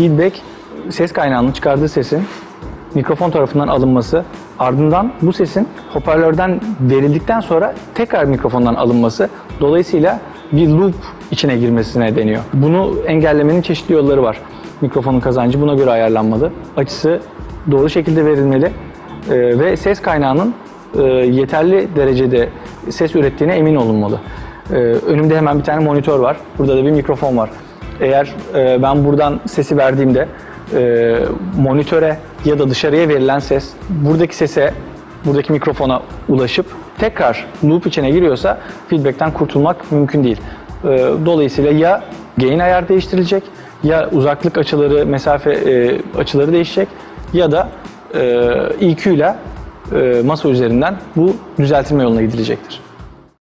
feedback ses kaynağının çıkardığı sesin mikrofon tarafından alınması, ardından bu sesin hoparlörden verildikten sonra tekrar mikrofondan alınması, dolayısıyla bir loop içine girmesine deniyor. Bunu engellemenin çeşitli yolları var. Mikrofonun kazancı buna göre ayarlanmalı. Açısı doğru şekilde verilmeli Ee, ve ses kaynağının e, yeterli derecede ses ürettiğine emin olunmalı. Ee, önümde hemen bir tane monitör var. Burada da bir mikrofon var. Eğer e, ben buradan sesi verdiğimde e, monitöre ya da dışarıya verilen ses buradaki sese, buradaki mikrofona ulaşıp tekrar loop içine giriyorsa feedback'ten kurtulmak mümkün değil. E, dolayısıyla ya gain ayar değiştirilecek ya uzaklık açıları, mesafe e, açıları değişecek ya da e, EQ ile e, masa üzerinden bu düzeltilme yoluna gidilecektir.